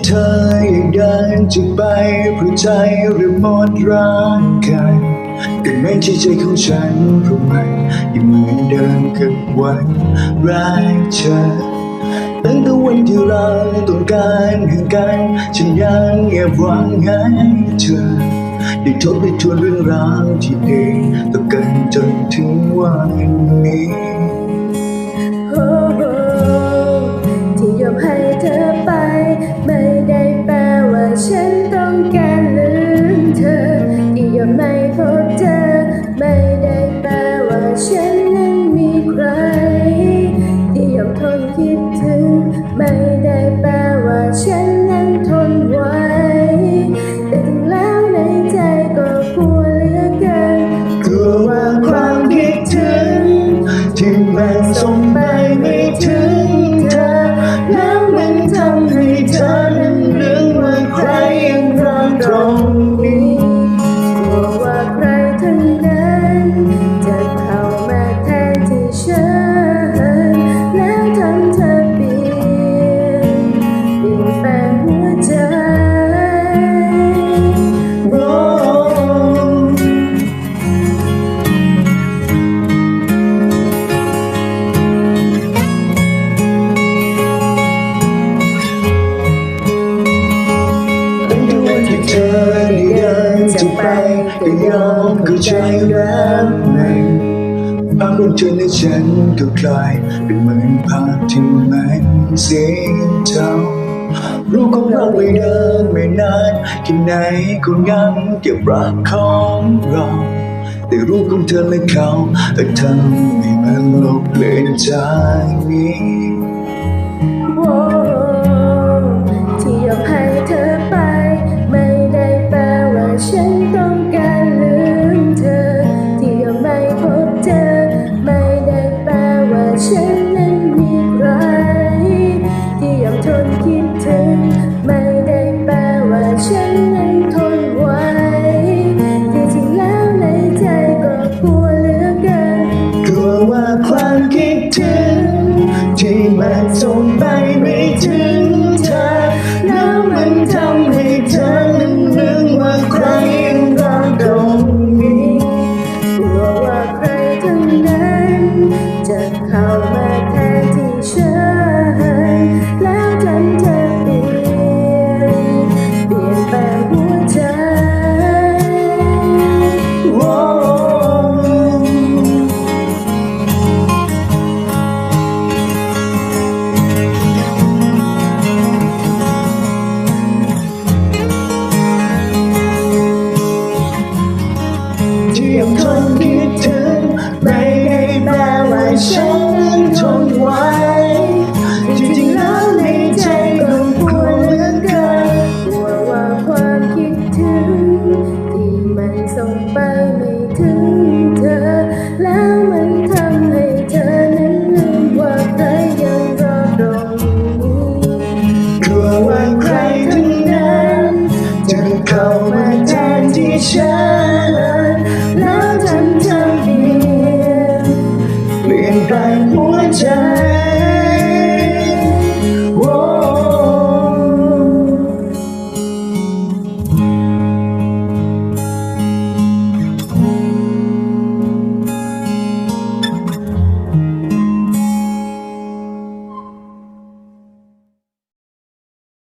่เธอยังเดินจากไปเพราะใจเริ่มหมดรักกันแต่ไม่ใช่ใจของฉันเพราะมันยังเหมือนเดิมกับวันแรกเจอตั้งแต่วันที่เราต้องการห่างกันฉันยังแอบหวังให้เธอได้ทบได้ทวนเรื่องราวที่ดีต่อกันจนถึงวันนี้ คิดถึงไม่ ก็ยอมเข้าใจแล้วไหมภาพของเธอและฉันก็กลายเป็นเหมือนภาพที่มันเสียเจ้ารูปของเราไม่เดินไม่นานแค่ไหนก็ยังเก็บรักของเราแต่รูปของเธอและเขาแต่เธอไม่มาลบเลือนจากนี้ ฉันนั้ทนไหวแต่จริงแล้วในใจก็กลัวเหลือเกินกลัวว่าความคิดถึงที่มันส่ง 只有看 Ngày.